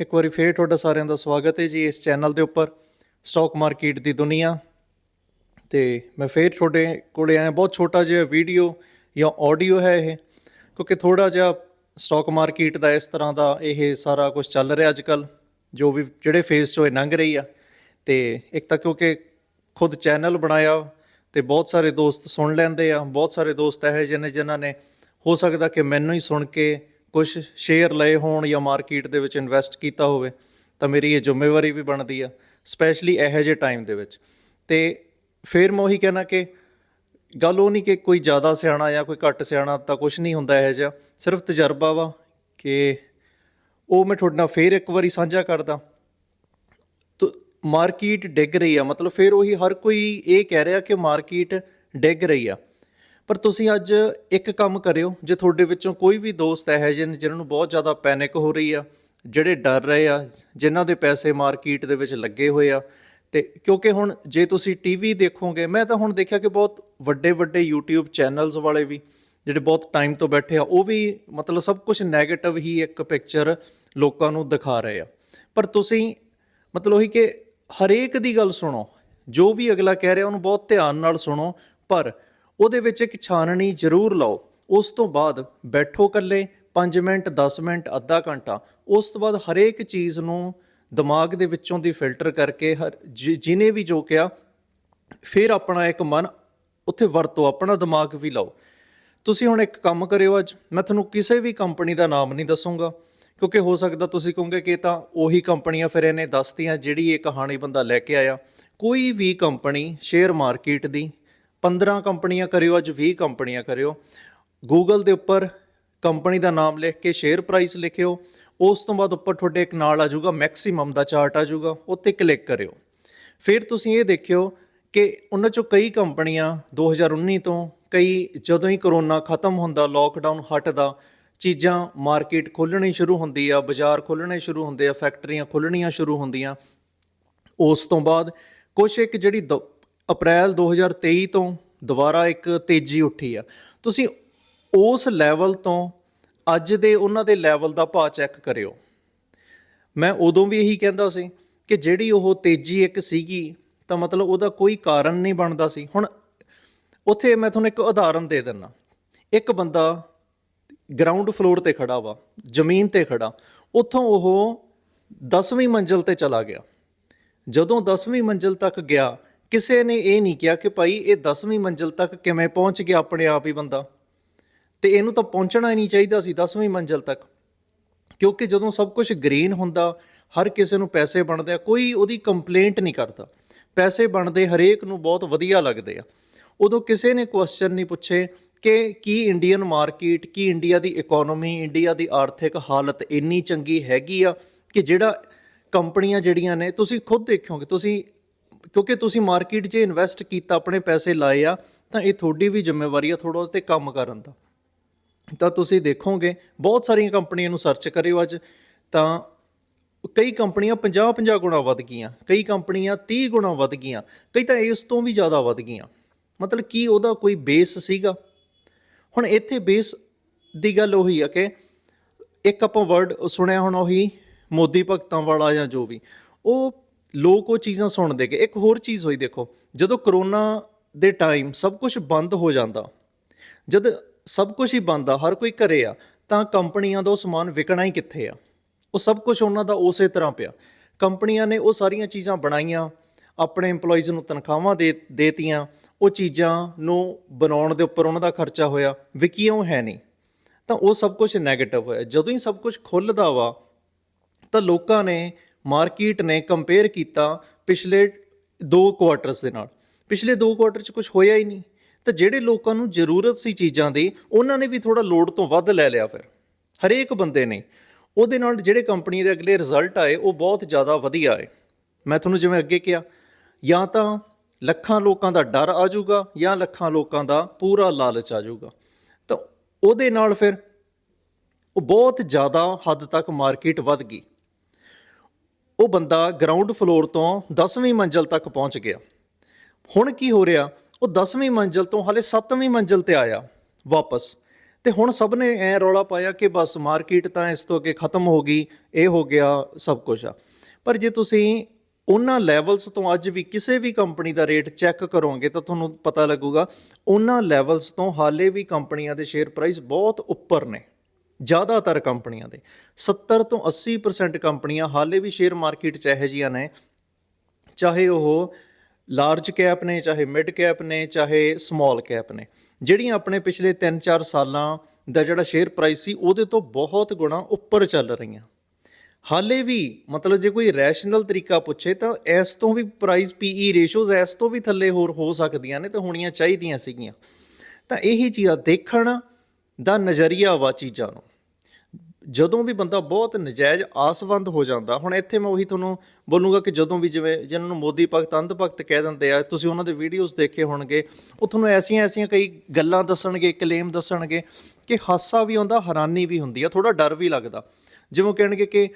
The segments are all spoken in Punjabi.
ਇੱਕ ਵਾਰੀ ਫੇਰ ਤੁਹਾਡਾ ਸਾਰਿਆਂ ਦਾ ਸਵਾਗਤ ਹੈ ਜੀ ਇਸ ਚੈਨਲ ਦੇ ਉੱਪਰ ਸਟਾਕ ਮਾਰਕੀਟ ਦੀ ਦੁਨੀਆ। ਤੇ ਮੈਂ ਫੇਰ ਤੁਹਾਡੇ ਕੋਲੇ ਆਇਆ, ਬਹੁਤ ਛੋਟਾ ਜਿਹਾ ਵੀਡੀਓ ਜਾਂ ਆਡੀਓ ਹੈ ਇਹ, ਕਿਉਂਕਿ ਥੋੜਾ ਜਿਹਾ ਸਟਾਕ ਮਾਰਕੀਟ ਦਾ ਇਸ ਤਰ੍ਹਾਂ ਦਾ ਇਹ ਸਾਰਾ ਕੁਝ ਚੱਲ ਰਿਹਾ ਅੱਜ ਕੱਲ ਜੋ ਵੀ ਜਿਹੜੇ ਫੇਸ ਚੋਂ ਇਹ ਲੰਘ ਰਹੀ ਆ। ਤੇ ਇੱਕ ਤਾਂ ਕਿਉਂਕਿ ਖੁਦ ਚੈਨਲ ਬਣਾਇਆ, ਤੇ ਬਹੁਤ ਸਾਰੇ ਦੋਸਤ ਸੁਣ ਲੈਂਦੇ ਆ, ਬਹੁਤ ਸਾਰੇ ਦੋਸਤ ਇਹੋ ਜਿਹੇ ਨੇ ਜਿਨ੍ਹਾਂ ਨੇ, ਹੋ ਸਕਦਾ ਕਿ ਮੈਨੂੰ ਹੀ ਸੁਣ ਕੇ ਕੁਝ ਸ਼ੇਅਰ ਲਏ ਹੋਣ ਜਾਂ ਮਾਰਕੀਟ ਦੇ ਵਿੱਚ ਇਨਵੈਸਟ ਕੀਤਾ ਹੋਵੇ, ਤਾਂ ਮੇਰੀ ਇਹ ਜ਼ਿੰਮੇਵਾਰੀ ਵੀ ਬਣਦੀ ਆ ਸਪੈਸ਼ਲੀ ਇਹੋ ਜਿਹੇ ਟਾਈਮ ਦੇ ਵਿੱਚ। ਤੇ ਫਿਰ ਮੈਂ ਉਹੀ ਕਹਿਣਾ ਕਿ ਗੱਲ ਉਹ ਨਹੀਂ ਕਿ ਕੋਈ ਜ਼ਿਆਦਾ ਸਿਆਣਾ ਜਾਂ ਕੋਈ ਘੱਟ ਸਿਆਣਾ ਤਾਂ ਕੁਝ ਨਹੀਂ ਹੁੰਦਾ ਇਹੋ ਜਿਹਾ, ਸਿਰਫ ਤਜਰਬਾ ਵਾ ਕਿ ਉਹ ਮੈਂ ਤੁਹਾਡੇ ਨਾਲ ਫੇਰ ਇੱਕ ਵਾਰੀ ਸਾਂਝਾ ਕਰਦਾ। ਤੋ ਮਾਰਕੀਟ ਡਿੱਗ ਰਹੀ ਆ, ਮਤਲਬ ਫਿਰ ਉਹੀ ਹਰ ਕੋਈ ਇਹ ਕਹਿ ਰਿਹਾ ਕਿ ਮਾਰਕੀਟ ਡਿੱਗ ਰਹੀ ਆ। ਪਰ ਤੁਸੀਂ ਅੱਜ ਇੱਕ ਕੰਮ ਕਰਿਓ, ਜੇ ਤੁਹਾਡੇ ਵਿੱਚੋਂ ਕੋਈ ਵੀ ਦੋਸਤ ਇਹੋ ਜਿਹੇ ਨੇ ਜਿਨ੍ਹਾਂ ਨੂੰ ਬਹੁਤ ਜ਼ਿਆਦਾ ਪੈਨਿਕ ਹੋ ਰਹੀ ਆ, ਜਿਹੜੇ ਡਰ ਰਹੇ ਆ, ਜਿਨ੍ਹਾਂ ਦੇ ਪੈਸੇ ਮਾਰਕੀਟ ਦੇ ਵਿੱਚ ਲੱਗੇ ਹੋਏ ਆ, ਤੇ ਕਿਉਂਕਿ ਹੁਣ ਜੇ ਤੁਸੀਂ ਟੀਵੀ ਦੇਖੋਗੇ, ਮੈਂ ਤਾਂ ਹੁਣ ਦੇਖਿਆ ਕਿ ਬਹੁਤ ਵੱਡੇ ਵੱਡੇ YouTube ਚੈਨਲਸ ਵਾਲੇ ਵੀ, ਜਿਹੜੇ ਬਹੁਤ ਟਾਈਮ ਤੋਂ ਬੈਠੇ ਆ, ਉਹ ਵੀ ਮਤਲਬ ਸਭ ਕੁਝ 네ਗੇਟਿਵ ਹੀ ਇੱਕ ਪਿਕਚਰ ਲੋਕਾਂ ਨੂੰ ਦਿਖਾ ਰਹੇ ਆ। ਪਰ ਤੁਸੀਂ ਮਤਲਬ ਉਹੀ ਕਿ ਹਰੇਕ ਦੀ ਗੱਲ ਸੁਣੋ, ਜੋ ਵੀ ਅਗਲਾ ਕਹਿ ਰਿਹਾ, ਉਹਨੂੰ ਬਹੁਤ ਧਿਆਨ ਨਾਲ ਸੁਣੋ, ਪਰ ਉਹਦੇ ਵਿੱਚ ਇੱਕ ਛਾਨਣੀ ਜ਼ਰੂਰ ਲਾਓ। ਉਸ ਤੋਂ ਬਾਅਦ ਬੈਠੋ ਇਕੱਲੇ 5 ਮਿੰਟ 10 ਮਿੰਟ, ਅੱਧਾ ਘੰਟਾ। ਉਸ ਤੋਂ ਬਾਅਦ ਹਰੇਕ ਚੀਜ਼ ਨੂੰ ਦਿਮਾਗ ਦੇ ਵਿੱਚੋਂ ਦੀ ਫਿਲਟਰ ਕਰਕੇ ਹਰ ਜਿ- ਜਿਹਨੇ ਵੀ ਜੋ ਕਿਹਾ, ਫਿਰ ਆਪਣਾ ਇੱਕ ਮਨ ਉੱਥੇ ਵਰਤੋ, ਆਪਣਾ ਦਿਮਾਗ ਵੀ ਲਾਓ। ਤੁਸੀਂ ਹੁਣ ਇੱਕ ਕੰਮ ਕਰਿਓ ਅੱਜ। ਮੈਂ ਤੁਹਾਨੂੰ ਕਿਸੇ ਵੀ ਕੰਪਨੀ ਦਾ ਨਾਮ ਨਹੀਂ ਦੱਸੂੰਗਾ, ਕਿਉਂਕਿ ਹੋ ਸਕਦਾ ਤੁਸੀਂ ਕਹੋਗੇ ਕਿ ਇਹ ਤਾਂ ਉਹੀ ਕੰਪਨੀਆਂ ਫਿਰ ਇਹਨੇ ਦੱਸਤੀਆਂ, ਜਿਹੜੀ ਇਹ ਕਹਾਣੀ ਬੰਦਾ ਲੈ ਕੇ ਆਇਆ। ਕੋਈ ਵੀ ਕੰਪਨੀ ਸ਼ੇਅਰ ਮਾਰਕੀਟ ਦੀ 15 ਕੰਪਨੀਆਂ ਕਰਿਓ, ਅੱਜ 20 ਕੰਪਨੀਆਂ ਕਰਿਓ। ਗੂਗਲ ਦੇ ਉੱਪਰ ਕੰਪਨੀ ਦਾ ਨਾਮ ਲਿਖ ਕੇ ਸ਼ੇਅਰ ਪ੍ਰਾਈਸ ਲਿਖਿਓ। ਉਸ ਤੋਂ ਬਾਅਦ ਉੱਪਰ ਤੁਹਾਡੇ ਇੱਕ ਨਾਲ ਆ ਜਾਊਗਾ ਮੈਕਸਿਮਮ ਦਾ ਚਾਰਟ ਆ ਜਾਊਗਾ ਉੱਤੇ ਕਲਿੱਕ ਕਰਿਓ। ਫਿਰ ਤੁਸੀਂ ਇਹ ਦੇਖਿਓ ਕਿ ਉਹਨਾਂ ਚੋਂ ਕਈ ਕੰਪਨੀਆਂ 2019 ਤੋਂ ਕਈ ਜਦੋਂ ਹੀ ਕਰੋਨਾ ਖਤਮ ਹੁੰਦਾ ਲੋਕਡਾਊਨ ਹਟਦਾ, ਚੀਜ਼ਾਂ ਮਾਰਕੀਟ ਖੋਲਣੀ ਸ਼ੁਰੂ ਹੁੰਦੀ ਆ, ਬਾਜ਼ਾਰ ਖੋਲਣੇ ਸ਼ੁਰੂ ਹੁੰਦੇ ਆ ਫੈਕਟਰੀਆਂ ਖੁੱਲਣੀਆਂ ਸ਼ੁਰੂ ਹੁੰਦੀਆਂ। ਉਸ ਤੋਂ ਬਾਅਦ ਕੁਛ ਇੱਕ ਜਿਹੜੀ ਦ- ਅਪ੍ਰੈਲ 2023 ਤੋਂ ਦੁਬਾਰਾ ਇੱਕ ਤੇਜ਼ੀ ਉੱਠੀ ਆ। ਤੁਸੀਂ ਉਸ ਲੈਵਲ ਤੋਂ ਅੱਜ ਦੇ ਉਹਨਾਂ ਦੇ ਲੈਵਲ ਦਾ ਭਾਅ ਚੈੱਕ ਕਰਿਓ। ਮੈਂ ਉਦੋਂ ਵੀ ਇਹੀ ਕਹਿੰਦਾ ਸੀ ਕਿ ਜਿਹੜੀ ਉਹ ਤੇਜ਼ੀ ਇੱਕ ਸੀਗੀ, ਤਾਂ ਮਤਲਬ ਉਹਦਾ ਕੋਈ ਕਾਰਨ ਨਹੀਂ ਬਣਦਾ ਸੀ। ਹੁਣ ਉੱਥੇ ਮੈਂ ਤੁਹਾਨੂੰ ਇੱਕ ਉਦਾਹਰਨ ਦੇ ਦਿੰਦਾ। ਇੱਕ ਬੰਦਾ ਗਰਾਊਂਡ ਫਲੋਰ ਤੇ ਖੜਾ ਵਾ, ਜ਼ਮੀਨ ਤੇ ਖੜਾ, ਉੱਥੋਂ ਉਹ 10ਵੀਂ ਮੰਜ਼ਲ ਤੇ ਚਲਾ ਗਿਆ। ਜਦੋਂ 10ਵੀਂ ਮੰਜ਼ਲ ਤੱਕ ਗਿਆ ਕਿਸੇ ਨੇ ਇਹ ਨਹੀਂ ਕਿਹਾ ਕਿ ਭਾਈ ਇਹ 10ਵੀਂ ਮੰਜ਼ਲ ਤੱਕ ਕਿਵੇਂ ਪਹੁੰਚ ਗਿਆ ਆਪਣੇ ਆਪ ਹੀ ਬੰਦਾ? ਤੇ ਇਹਨੂੰ ਤਾਂ ਪਹੁੰਚਣਾ ਹੀ ਨਹੀਂ ਚਾਹੀਦਾ ਸੀ 10ਵੀਂ ਮੰਜ਼ਲ ਤੱਕ। ਕਿਉਂਕਿ ਜਦੋਂ ਸਭ ਕੁਝ ਗ੍ਰੀਨ ਹੁੰਦਾ, ਹਰ ਕਿਸੇ ਨੂੰ ਪੈਸੇ ਬਣਦੇ ਆ, ਕੋਈ ਉਹਦੀ ਕੰਪਲੇਂਟ ਨਹੀਂ ਕਰਦਾ। ਪੈਸੇ ਬਣਦੇ ਹਰੇਕ ਨੂੰ ਬਹੁਤ ਵਧੀਆ ਲੱਗਦੇ ਆ। ਉਦੋਂ ਕਿਸੇ ਨੇ ਕੁਐਸਚਨ ਨਹੀਂ ਪੁੱਛੇ ਕਿ ਕੀ ਇੰਡੀਅਨ ਮਾਰਕੀਟ ਕੀ ਇੰਡੀਆ ਦੀ ਇਕਨੋਮੀ ਇੰਡੀਆ ਦੀ ਆਰਥਿਕ ਹਾਲਤ ਇੰਨੀ ਚੰਗੀ ਹੈਗੀ ਆ ਕਿ ਜਿਹੜਾ ਕੰਪਨੀਆਂ ਜਿਹੜੀਆਂ ਨੇ, ਤੁਸੀਂ ਖੁਦ ਦੇਖੋਗੇ, ਤੁਸੀਂ ਕਿਉਂਕਿ ਤੁਸੀਂ ਮਾਰਕੀਟ 'ਚ ਇਨਵੈਸਟ ਕੀਤਾ, ਆਪਣੇ ਪੈਸੇ ਲਾਏ ਆ, ਤਾਂ ਇਹ ਤੁਹਾਡੀ ਵੀ ਜ਼ਿੰਮੇਵਾਰੀ ਆ ਥੋੜਾ ਤੇ ਕੰਮ ਕਰਨ ਦਾ। ਤਾਂ ਤੁਸੀਂ ਦੇਖੋਗੇ, ਬਹੁਤ ਸਾਰੀਆਂ ਕੰਪਨੀਆਂ ਨੂੰ ਸਰਚ ਕਰਿਓ ਅੱਜ, ਤਾਂ ਕਈ ਕੰਪਨੀਆਂ 50 50 ਗੁਣਾ ਵੱਧ ਗਈਆਂ, ਕਈ ਕੰਪਨੀਆਂ 30 ਗੁਣਾ ਵੱਧ ਗਈਆਂ, ਕਈ ਤਾਂ ਇਸ ਤੋਂ ਵੀ ਜ਼ਿਆਦਾ ਵੱਧ ਗਈਆਂ। ਮਤਲਬ ਕੀ ਉਹਦਾ ਕੋਈ ਬੇਸ ਸੀਗਾ? ਹੁਣ ਇੱਥੇ ਬੇਸ ਦੀ ਗੱਲ ਉਹੀ ਆ ਕਿ ਇੱਕ ਆਪਾਂ ਵਰਡ ਸੁਣਿਆ ਹੁਣ ਉਹੀ, ਮੋਦੀ ਭਗਤਾਂ ਵਾਲਾ ਜਾਂ ਜੋ ਵੀ, ਉਹ ਲੋਕ ਉਹ ਚੀਜ਼ਾਂ ਸੁਣਦੇ ਕਿ ਇੱਕ ਹੋਰ ਚੀਜ਼ ਹੋਈ ਦੇਖੋ, ਜਦੋਂ ਕਰੋਨਾ ਦੇ ਟਾਈਮ ਸਭ ਕੁਝ ਬੰਦ ਹੋ ਜਾਂਦਾ, ਜਦ ਸਭ ਕੁਝ ਹੀ ਬੰਦ ਆ, ਹਰ ਕੋਈ ਘਰੇ ਆ, ਤਾਂ ਕੰਪਨੀਆਂ ਦਾ ਉਹ ਸਮਾਨ ਵਿਕਣਾ ਹੀ ਕਿੱਥੇ ਆ? ਉਹ ਸਭ ਕੁਝ ਉਹਨਾਂ ਦਾ ਉਸੇ ਤਰ੍ਹਾਂ ਪਿਆ। ਕੰਪਨੀਆਂ ਨੇ ਉਹ ਸਾਰੀਆਂ ਚੀਜ਼ਾਂ ਬਣਾਈਆਂ, ਆਪਣੇ EMPLOYEES ਨੂੰ ਤਨਖਾਹਾਂ ਦੇ, ਦੇਤੀਆਂ, ਉਹ ਚੀਜ਼ਾਂ ਨੂੰ ਬਣਾਉਣ ਦੇ ਉੱਪਰ ਉਹਨਾਂ ਦਾ ਖਰਚਾ ਹੋਇਆ, ਵਿਕੀਆਂ ਉਹ ਹੈ ਨਹੀਂ। ਤਾਂ ਉਹ ਸਭ ਕੁਝ 네ਗੇਟਿਵ ਹੋਇਆ। ਜਦੋਂ ਹੀ ਸਭ ਕੁਝ ਖੁੱਲਦਾ ਵਾ, ਤਾਂ ਲੋਕਾਂ ਨੇ ਮਾਰਕੀਟ ਨੇ ਕੰਪੇਅਰ ਕੀਤਾ ਪਿਛਲੇ 2 ਕੁਆਟਰਸ ਦੇ ਨਾਲ। ਪਿਛਲੇ 2 ਕੁਆਟਰ 'ਚ ਕੁਝ ਹੋਇਆ ਹੀ ਨਹੀਂ। ਤਾਂ ਜਿਹੜੇ ਲੋਕਾਂ ਨੂੰ ਜ਼ਰੂਰਤ ਸੀ ਚੀਜ਼ਾਂ ਦੀ, ਉਹਨਾਂ ਨੇ ਵੀ ਥੋੜਾ ਲੋਡ ਤੋਂ ਵੱਧ ਲੈ ਲਿਆ ਫਿਰ। ਹਰੇਕ ਬੰਦੇ ਨੇ। ਉਹਦੇ ਨਾਲ ਜਿਹੜੇ ਕੰਪਨੀ ਦੇ ਅਗਲੇ ਰਿਜ਼ਲਟ ਆਏ, ਉਹ ਬਹੁਤ ਜ਼ਿਆਦਾ ਵਧੀਆ ਆਏ। ਮੈਂ ਤੁਹਾਨੂੰ ਜਿਵੇਂ ਅੱਗੇ ਕਿਹਾ, ਜਾਂ ਤਾਂ ਲੱਖਾਂ ਲੋਕਾਂ ਦਾ ਡਰ ਆ ਜਾਊਗਾ, ਜਾਂ ਲੱਖਾਂ ਲੋਕਾਂ ਦਾ ਪੂਰਾ ਲਾਲਚ ਆ ਜਾਊਗਾ। ਤਾਂ ਉਹਦੇ ਨਾਲ ਫਿਰ ਉਹ ਬਹੁਤ ਜ਼ਿਆਦਾ ਹੱਦ ਤੱਕ ਮਾਰਕੀਟ ਵੱਧ ਗਈ। ਉਹ ਬੰਦਾ ਗਰਾਊਂਡ ਫਲੋਰ ਤੋਂ 10ਵੀਂ ਮੰਜ਼ਲ ਤੱਕ ਪਹੁੰਚ ਗਿਆ। ਹੁਣ ਕੀ ਹੋ ਰਿਹਾ? ਉਹ 10ਵੀਂ ਮੰਜ਼ਲ ਤੋਂ ਹਲੇ 7ਵੀਂ ਮੰਜ਼ਲ ਤੇ ਆਇਆ, ਵਾਪਸ। ਤੇ ਹੁਣ ਸਭ ਨੇ ਐ ਰੌਲਾ ਪਾਇਆ ਕਿ ਬਸ ਮਾਰਕੀਟ ਤਾਂ ਇਸ ਤੋਂ ਅੱਗੇ ਖਤਮ ਹੋ ਗਈ, ਇਹ ਹੋ ਗਿਆ ਸਭ ਕੁਝ ਆ। ਪਰ ਜੇ ਤੁਸੀਂ ਉਹਨਾਂ ਲੈਵਲਸ ਤੋਂ ਅੱਜ ਵੀ ਕਿਸੇ ਵੀ ਕੰਪਨੀ ਦਾ ਰੇਟ ਚੈੱਕ ਕਰੋਗੇ ਤਾਂ ਤੁਹਾਨੂੰ ਪਤਾ ਲੱਗੂਗਾ, ਉਹਨਾਂ ਲੈਵਲਸ ਤੋਂ ਹਾਲੇ ਵੀ ਕੰਪਨੀਆਂ ਦੇ ਸ਼ੇਅਰ ਪ੍ਰਾਈਸ ਬਹੁਤ ਉੱਪਰ ਨੇ। ਜ਼ਿਆਦਾਤਰ ਕੰਪਨੀਆਂ ਦੇ। 70 ਤੋਂ 80% ਕੰਪਨੀਆਂ ਹਾਲੇ ਵੀ ਸ਼ੇਅਰ ਮਾਰਕੀਟ 'ਚ ਇਹੋ ਜਿਹੀਆਂ ਨੇ। ਚਾਹੇ ਉਹ ਲਾਰਜ ਕੈਪ ਨੇ, ਚਾਹੇ ਮਿਡ ਕੈਪ ਨੇ, ਚਾਹੇ ਸਮਾਲ ਕੈਪ ਨੇ। ਜਿਹੜੀਆਂ ਆਪਣੇ ਪਿਛਲੇ 3-4 ਸਾਲਾਂ ਦਾ ਜਿਹੜਾ ਸ਼ੇਅਰ ਪ੍ਰਾਈਸ ਸੀ, ਉਹਦੇ ਤੋਂ ਬਹੁਤ ਗੁਣਾ ਉੱਪਰ ਚੱਲ ਰਹੀਆਂ। ਹਾਲੇ ਵੀ ਮਤਲਬ ਜੇ ਕੋਈ ਰੈਸ਼ਨਲ ਤਰੀਕਾ ਪੁੱਛੇ ਤਾਂ ਇਸ ਤੋਂ ਵੀ ਪ੍ਰਾਈਸ ਪੀਈ ਰੇਸ਼ੋਜ਼ ਇਸ ਤੋਂ ਵੀ ਥੱਲੇ ਹੋਰ ਹੋ ਸਕਦੀਆਂ ਨੇ ਤੇ ਹੋਣੀਆਂ ਚਾਹੀਦੀਆਂ ਸੀਗੀਆਂ। ਤਾਂ ਇਹੀ ਚੀਜ਼ਾਂ ਦੇਖਣ ਦਾ ਨਜ਼ਰੀਆ ਵਾ ਚੀਜ਼ਾਂ ਨੂੰ। ਜਦੋਂ ਵੀ ਬੰਦਾ ਬਹੁਤ ਨਜਾਇਜ਼ ਆਸਵੰਦ ਹੋ ਜਾਂਦਾ, ਹੁਣ ਇੱਥੇ ਮੈਂ ਉਹੀ ਤੁਹਾਨੂੰ ਬੋਲੂੰਗਾ ਕਿ ਜਦੋਂ ਵੀ ਜਿਵੇਂ ਜਿਹਨਾਂ ਨੂੰ ਮੋਦੀ ਭਗਤ ਅੰਧ ਭਗਤ ਕਹਿ ਦਿੰਦੇ ਆ, ਤੁਸੀਂ ਉਹਨਾਂ ਦੇ ਵੀਡੀਓਜ਼ ਦੇਖੇ ਹੋਣਗੇ, ਉਹ ਤੁਹਾਨੂੰ ਐਸੀਆਂ ਐਸੀਆਂ ਕਈ ਗੱਲਾਂ ਦੱਸਣਗੇ ਕਲੇਮ ਦੱਸਣਗੇ ਕਿ ਹਾਸਾ ਵੀ ਆਉਂਦਾ, ਹੈਰਾਨੀ ਵੀ ਹੁੰਦੀ ਆ ਥੋੜਾ ਡਰ ਵੀ ਲੱਗਦਾ। ਜਿਵੇਂ ਕਹਿਣਗੇ ਕਿ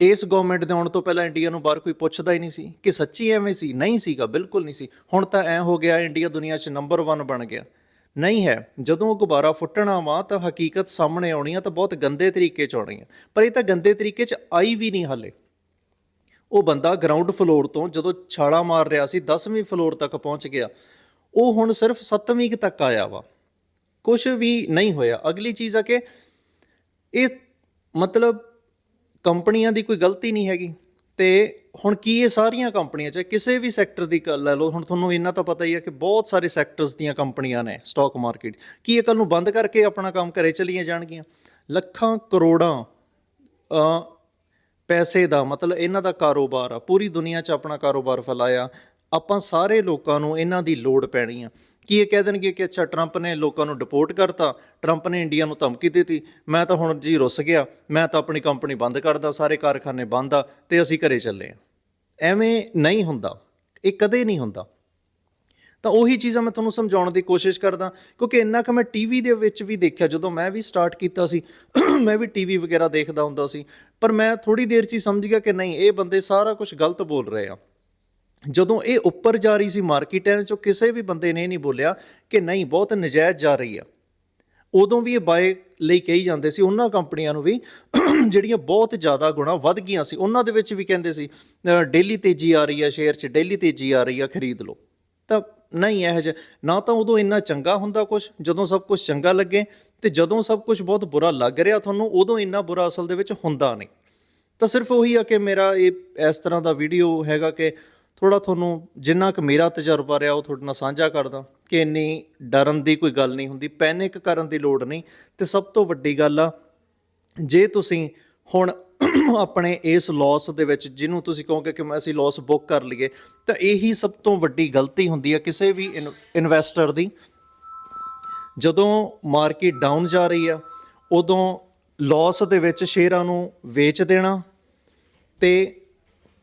ਇਸ ਗਵਰਨਮੈਂਟ ਦੇ ਆਉਣ ਤੋਂ ਪਹਿਲਾਂ ਇੰਡੀਆ ਨੂੰ ਬਾਹਰ ਕੋਈ ਪੁੱਛਦਾ ਹੀ ਨਹੀਂ ਸੀ ਕਿ ਸੱਚੀ ਐਵੇਂ ਸੀ, ਨਹੀਂ ਸੀਗਾ, ਬਿਲਕੁਲ ਨਹੀਂ ਸੀ। ਹੁਣ ਤਾਂ ਐ ਹੋ ਗਿਆ, ਇੰਡੀਆ ਦੁਨੀਆ 'ਚ ਨੰਬਰ 1 ਬਣ ਗਿਆ। ਨਹੀਂ ਹੈ। ਜਦੋਂ ਉਹ ਗੁਬਾਰਾ ਫੁੱਟਣਾ ਵਾ ਤਾਂ ਹਕੀਕਤ ਸਾਹਮਣੇ ਆਉਣੀ ਆ ਤਾਂ ਬਹੁਤ ਗੰਦੇ ਤਰੀਕੇ 'ਚ ਆਉਣੀ ਆ। ਪਰ ਇਹ ਤਾਂ ਗੰਦੇ ਤਰੀਕੇ 'ਚ ਆਈ ਵੀ ਨਹੀਂ ਹਾਲੇ। ਉਹ ਬੰਦਾ ਗਰਾਊਂਡ ਫਲੋਰ ਤੋਂ ਜਦੋਂ ਛਾਲਾ ਮਾਰ ਰਿਹਾ ਸੀ 10ਵੀਂ ਫਲੋਰ ਤੱਕ ਪਹੁੰਚ ਗਿਆ। ਉਹ ਹੁਣ ਸਿਰਫ 7ਵੀਂ ਕੁ ਤੱਕ ਆਇਆ ਵਾ। ਕੁਝ ਵੀ ਨਹੀਂ ਹੋਇਆ। ਅਗਲੀ ਚੀਜ਼ ਆ ਕਿ ਇਹ ਮਤਲਬ ਕੰਪਨੀਆਂ ਦੀ ਕੋਈ ਗਲਤੀ ਨਹੀਂ ਹੈਗੀ। ਤੇ ਹੁਣ ਕੀ ਇਹ ਸਾਰੀਆਂ ਕੰਪਨੀਆਂ ਚਾਹੇ ਕਿਸੇ ਵੀ ਸੈਕਟਰ ਦੀ ਗੱਲ ਲੈ ਲਓ, ਹੁਣ ਤੁਹਾਨੂੰ ਇਹਨਾਂ ਤਾਂ ਪਤਾ ਹੀ ਹੈ ਕਿ ਬਹੁਤ ਸਾਰੇ ਸੈਕਟਰਸ ਦੀਆਂ ਕੰਪਨੀਆਂ ਨੇ ਸਟਾਕ ਮਾਰਕੀਟ ਕੀ ਇਹ ਕੱਲ ਨੂੰ ਬੰਦ ਕਰਕੇ ਆਪਣਾ ਕੰਮ ਘਰੇ ਚਲੀਆਂ ਜਾਣਗੀਆਂ? ਲੱਖਾਂ ਕਰੋੜਾਂ ਪੈਸੇ ਦਾ ਮਤਲਬ ਇਹਨਾਂ ਦਾ ਕਾਰੋਬਾਰ ਆ। ਪੂਰੀ ਦੁਨੀਆ 'ਚ ਆਪਣਾ ਕਾਰੋਬਾਰ ਫੈਲਾਇਆ। ਆਪਾਂ ਸਾਰੇ ਲੋਕਾਂ ਨੂੰ ਇਹਨਾਂ ਦੀ ਲੋੜ ਪੈਣੀ ਆ। ਕੀ ਇਹ ਕਹਿ ਦੇਣਗੇ ਕਿ ਅੱਛਾ ਟਰੰਪ ਨੇ ਲੋਕਾਂ ਨੂੰ ਡਿਪੋਰਟ ਕਰਤਾ ਟਰੰਪ ਨੇ ਇੰਡੀਆ ਨੂੰ ਧਮਕੀ ਦਿੱਤੀ। ਮੈਂ ਤਾਂ ਹੁਣ ਜੀ ਰੁੱਸ ਗਿਆ, ਮੈਂ ਤਾਂ ਆਪਣੀ ਕੰਪਨੀ ਬੰਦ ਕਰਦਾ ਸਾਰੇ ਕਾਰਖਾਨੇ ਬੰਦ ਆ ਤੇ ਅਸੀਂ ਘਰੇ ਚੱਲੇ ਆ। ਐਵੇਂ ਨਹੀਂ ਹੁੰਦਾ, ਇਹ ਕਦੇ ਨਹੀਂ ਹੁੰਦਾ। ਤਾਂ ਉਹੀ ਚੀਜ਼ਾਂ ਮੈਂ ਤੁਹਾਨੂੰ ਸਮਝਾਉਣ ਦੀ ਕੋਸ਼ਿਸ਼ ਕਰਦਾ, ਕਿਉਂਕਿ ਇੰਨਾ ਕਿ ਮੈਂ ਟੀਵੀ ਦੇ ਵਿੱਚ ਵੀ ਦੇਖਿਆ, ਜਦੋਂ ਮੈਂ ਵੀ ਸਟਾਰਟ ਕੀਤਾ ਸੀ, ਮੈਂ ਵੀ ਟੀਵੀ ਵਗੈਰਾ ਦੇਖਦਾ ਹੁੰਦਾ ਸੀ, ਪਰ ਮੈਂ ਥੋੜੀ ਦੇਰ 'ਚ ਹੀ ਸਮਝ ਗਿਆ ਕਿ ਨਹੀਂ, ਇਹ ਬੰਦੇ ਸਾਰਾ ਕੁਝ ਗਲਤ ਬੋਲ ਰਹੇ ਆ। ਜਦੋਂ ਇਹ ਉੱਪਰ ਜਾ ਰਹੀ ਸੀ ਮਾਰਕੀਟ ਐਨ ਚੋਂ ਕਿਸੇ ਵੀ ਬੰਦੇ ਨੇ ਇਹ ਨਹੀਂ ਬੋਲਿਆ ਕਿ ਨਹੀਂ, ਬਹੁਤ ਨਜਾਇਜ਼ ਜਾ ਰਹੀ ਆ। ਉਦੋਂ ਵੀ ਇਹ ਬਾਏ ਲਈ ਕਹੀ ਜਾਂਦੇ ਸੀ, ਉਹਨਾਂ ਕੰਪਨੀਆਂ ਨੂੰ ਵੀ ਜਿਹੜੀਆਂ ਬਹੁਤ ਜ਼ਿਆਦਾ ਗੁਣਾ ਵੱਧ ਗਈਆਂ ਸੀ, ਉਹਨਾਂ ਦੇ ਵਿੱਚ ਵੀ ਕਹਿੰਦੇ ਸੀ ਡੇਲੀ ਤੇਜ਼ੀ ਆ ਰਹੀ ਆ ਸ਼ੇਅਰ 'ਚ ਡੇਲੀ ਤੇਜ਼ੀ ਆ ਰਹੀ ਆ, ਖਰੀਦ ਲਓ। ਤਾਂ ਨਹੀਂ, ਇਹ ਜਿਹਾ, ਨਾ ਤਾਂ ਉਦੋਂ ਇੰਨਾ ਚੰਗਾ ਹੁੰਦਾ ਕੁਝ ਜਦੋਂ ਸਭ ਕੁਝ ਚੰਗਾ ਲੱਗੇ ਤੇ ਜਦੋਂ ਸਭ ਕੁਝ ਬਹੁਤ ਬੁਰਾ ਲੱਗ ਰਿਹਾ ਤੁਹਾਨੂੰ, ਉਦੋਂ ਇੰਨਾ ਬੁਰਾ ਅਸਲ ਦੇ ਵਿੱਚ ਹੁੰਦਾ ਨਹੀਂ। ਤਾਂ ਸਿਰਫ ਉਹੀ ਆ ਕਿ ਮੇਰਾ ਇਹ, ਇਸ ਤਰ੍ਹਾਂ ਦਾ ਵੀਡੀਓ ਹੈਗਾ ਕਿ ਥੋੜਾ ਤੁਹਾਨੂੰ ਜਿੰਨਾ ਕੁ ਮੇਰਾ ਤਜਰਬਾ ਰਿਹਾ ਉਹ ਤੁਹਾਡੇ ਨਾਲ ਸਾਂਝਾ ਕਰਦਾ ਕਿ ਇੰਨੀ ਡਰਨ ਦੀ ਕੋਈ ਗੱਲ ਨਹੀਂ ਹੁੰਦੀ, ਪੈਨਿਕ ਕਰਨ ਦੀ ਲੋੜ ਨਹੀਂ। ਤੇ ਸਭ ਤੋਂ ਵੱਡੀ ਗੱਲ ਆ, ਜੇ ਤੁਸੀਂ ਹੁਣ ਆਪਣੇ ਇਸ ਲਾਸ ਦੇ ਵਿੱਚ ਜਿਹਨੂੰ ਤੁਸੀਂ ਕਹੋਗੇ ਕਿ ਮੈਂ ਅਸੀਂ ਲਾਸ ਬੁੱਕ ਕਰ ਲਈਏ, ਤਾਂ ਇਹੀ ਸਭ ਤੋਂ ਵੱਡੀ ਗਲਤੀ ਹੁੰਦੀ ਹੈ ਕਿਸੇ ਵੀ ਇਨਵੈਸਟਰ ਦੀ। ਜਦੋਂ ਮਾਰਕੀਟ ਡਾਊਨ ਜਾ ਰਹੀ ਆ, ਉਦੋਂ ਲਾਸ ਦੇ ਵਿੱਚ ਸ਼ੇਅਰਾਂ ਨੂੰ ਵੇਚ ਦੇਣਾ ਤੇ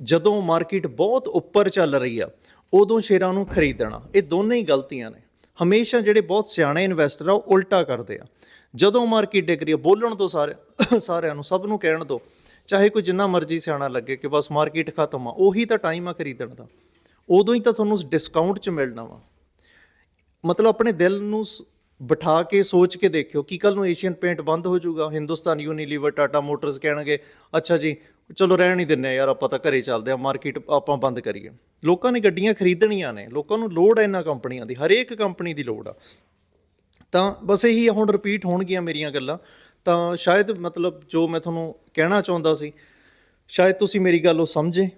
ਜਦੋਂ ਮਾਰਕੀਟ ਬਹੁਤ ਉੱਪਰ ਚੱਲ ਰਹੀ ਆ, ਉਦੋਂ ਸ਼ੇਅਰਾਂ ਨੂੰ ਖਰੀਦਣਾ, ਇਹ ਦੋਨੇ ਹੀ ਗਲਤੀਆਂ ਨੇ। ਹਮੇਸ਼ਾ ਜਿਹੜੇ ਬਹੁਤ ਸਿਆਣੇ ਇਨਵੈਸਟਰ ਆ, ਉਹ ਉਲਟਾ ਕਰਦੇ ਆ। ਜਦੋਂ ਮਾਰਕੀਟ ਡਿੱਗ ਰਹੀ ਆ, ਬੋਲਣ ਤੋਂ ਸਾਰੇ ਸਾਰਿਆਂ ਨੂੰ, ਸਭ ਨੂੰ ਕਹਿਣ ਦੋ, ਚਾਹੇ ਕੋਈ ਜਿੰਨਾ ਮਰਜ਼ੀ ਸਿਆਣਾ ਲੱਗੇ ਕਿ ਬਸ ਮਾਰਕੀਟ ਖਤਮ ਆ, ਉਹੀ ਤਾਂ ਟਾਈਮ ਆ ਖਰੀਦਣ ਦਾ। ਉਦੋਂ ਹੀ ਤਾਂ ਤੁਹਾਨੂੰ ਡਿਸਕਾਊਂਟ 'ਚ ਮਿਲਣਾ ਵਾ। ਮਤਲਬ ਆਪਣੇ ਦਿਲ ਨੂੰ ਸ- ਬਿਠਾ ਕੇ ਸੋਚ ਕੇ ਦੇਖਿਓ ਕਿ ਕੱਲ ਨੂੰ ਏਸ਼ੀਅਨ ਪੇਂਟ ਬੰਦ ਹੋ ਜਾਊਗਾ, ਹਿੰਦੁਸਤਾਨ ਯੂਨੀਲੀਵਰ ਟਾਟਾ ਮੋਟਰਸ ਕਹਿਣਗੇ, ਅੱਛਾ ਜੀ ਚਲੋ ਰਹਿਣ ਹੀ ਦਿੰਨੇ ਯਾਰ, ਆਪਾਂ ਤਾਂ ਘਰੇ ਚੱਲਦੇ ਆ ਮਾਰਕੀਟ ਆਪਾਂ ਬੰਦ ਕਰੀਏ। ਲੋਕਾਂ ਨੇ ਗੱਡੀਆਂ ਖਰੀਦਣੀਆਂ ਨੇ, ਲੋਕਾਂ ਨੂੰ ਲੋੜ ਹੈ ਇਹਨਾਂ ਕੰਪਨੀਆਂ ਦੀ, ਹਰੇਕ ਕੰਪਨੀ ਦੀ ਲੋੜ ਆ। ਤਾਂ ਬਸ ਇਹੀ ਹੁਣ ਰਿਪੀਟ ਹੋਣਗੀਆਂ ਮੇਰੀਆਂ ਗੱਲਾਂ। ਤਾਂ ਸ਼ਾਇਦ ਮਤਲਬ ਜੋ ਮੈਂ ਤੁਹਾਨੂੰ ਕਹਿਣਾ ਚਾਹੁੰਦਾ ਸੀ, ਸ਼ਾਇਦ ਤੁਸੀਂ ਮੇਰੀ ਗੱਲ ਉਹ ਸਮਝੇ।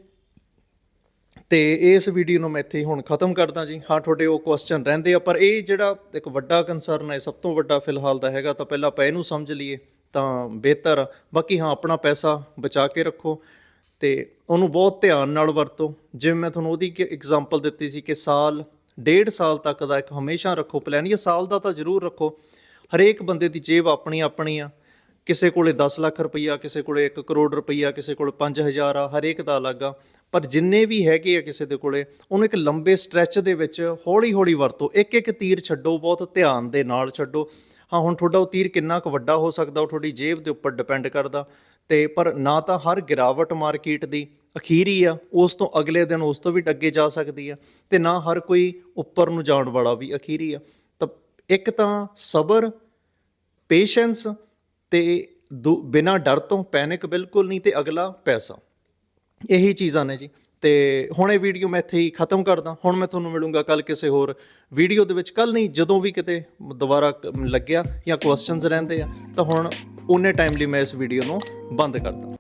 ਤੇ ਇਸ ਵੀਡੀਓ ਨੂੰ ਮੈਂ ਇੱਥੇ ਹੁਣ ਖਤਮ ਕਰਦਾ ਜੀ। ਹਾਂ, ਤੁਹਾਡੇ ਉਹ ਕੁਐਸਚਨ ਰਹਿੰਦੇ ਆ, ਪਰ ਇਹ ਜਿਹੜਾ ਇੱਕ ਵੱਡਾ ਕੰਸਰਨ ਹੈ, ਸਭ ਤੋਂ ਵੱਡਾ ਫਿਲਹਾਲ ਦਾ ਹੈਗਾ, ਤਾਂ ਪਹਿਲਾਂ ਆਪਾਂ ਇਹਨੂੰ ਸਮਝ ਲਈਏ। ਤਾਂ ਬਿਹਤਰ ਆ। ਬਾਕੀ ਹਾਂ, ਆਪਣਾ ਪੈਸਾ ਬਚਾ ਕੇ ਰੱਖੋ ਤੇ ਉਹਨੂੰ ਬਹੁਤ ਧਿਆਨ ਨਾਲ ਵਰਤੋ। ਜਿਵੇਂ ਮੈਂ ਤੁਹਾਨੂੰ ਉਹਦੀ ਐਗਜ਼ਾਮਪਲ ਦਿੱਤੀ ਸੀ ਕਿ ਸਾਲ, ਡੇਢ ਸਾਲ ਤੱਕ ਦਾ ਇੱਕ ਹਮੇਸ਼ਾ ਰੱਖੋ ਪਲਾਨ ਇਹ ਸਾਲ ਦਾ ਤਾਂ ਜ਼ਰੂਰ ਰੱਖੋ। ਹਰੇਕ ਬੰਦੇ ਦੀ ਜੇਬ ਆਪਣੀ ਆਪਣੀ ਆ। ਕਿਸੇ ਕੋਲੇ 10 ਲੱਖ ਰੁਪਈਆ, ਕਿਸੇ ਕੋਲੇ 1 ਕਰੋੜ ਰੁਪਈਆ, ਕਿਸੇ ਕੋਲੇ 5000 ਆ, ਹਰੇਕ ਦਾ ਅਲੱਗ ਆ। ਪਰ ਜਿੰਨੇ ਵੀ ਹੈਗੇ ਆ ਕਿਸੇ ਦੇ ਕੋਲੇ, ਉਹਨੂੰ ਇੱਕ ਲੰਬੇ ਸਟ੍ਰੈਚ ਦੇ ਵਿੱਚ ਹੌਲੀ ਹੌਲੀ ਵਰਤੋ। ਇੱਕ ਇੱਕ ਤੀਰ ਛੱਡੋ, ਬਹੁਤ ਧਿਆਨ ਦੇ ਨਾਲ ਛੱਡੋ। ਹਾਂ, ਹੁਣ ਤੁਹਾਡਾ ਉਹ ਤੀਰ ਕਿੰਨਾ ਕੁ ਵੱਡਾ ਹੋ ਸਕਦਾ, ਉਹ ਤੁਹਾਡੀ ਜੇਬ ਦੇ ਉੱਪਰ ਡਿਪੈਂਡ ਕਰਦਾ। ਤੇ ਪਰ ਨਾ ਤਾਂ ਹਰ ਗਿਰਾਵਟ ਮਾਰਕੀਟ ਦੀ ਅਖੀਰੀ ਆ, ਉਸ ਤੋਂ ਅਗਲੇ ਦਿਨ ਉਸ ਤੋਂ ਵੀ ਅੱਗੇ ਜਾ ਸਕਦੀ ਆ, ਤੇ ਨਾ ਹਰ ਕੋਈ ਉੱਪਰ ਨੂੰ ਜਾਣ ਵਾਲਾ ਵੀ ਅਖੀਰੀ ਆ। ਤਾਂ ਇੱਕ ਤਾਂ ਸਬਰ ਪੇਸ਼ੈਂਸ ਤੇ ਦੂ- ਬਿਨਾਂ ਡਰ ਤੋਂ ਪੈਨਿਕ ਬਿਲਕੁਲ ਨਹੀਂ, ਤੇ ਅਗਲਾ ਪੈਸਾ। ਇਹੀ ਚੀਜ਼ਾਂ ਨੇ ਜੀ। ਤੇ ਹੁਣ ਇਹ ਵੀਡੀਓ ਮੈਂ ਇੱਥੇ ਹੀ ਖਤਮ ਕਰਦਾ, ਹੁਣ ਮੈਂ ਤੁਹਾਨੂੰ ਮਿਲੂੰਗਾ ਕੱਲ ਕਿਸੇ ਹੋਰ ਵੀਡੀਓ ਦੇ ਵਿੱਚ। ਕੱਲ ਨਹੀਂ, ਜਦੋਂ ਵੀ ਕਿਤੇ ਦੁਬਾਰਾ ਲੱਗਿਆ ਜਾਂ ਕੁਐਸਚਨਸ ਰਹਿੰਦੇ ਆ, ਤਾਂ ਹੁਣ ਉਹਨੇ ਟਾਈਮ ਲਈ ਮੈਂ ਇਸ ਵੀਡੀਓ ਨੂੰ ਬੰਦ ਕਰਦਾ।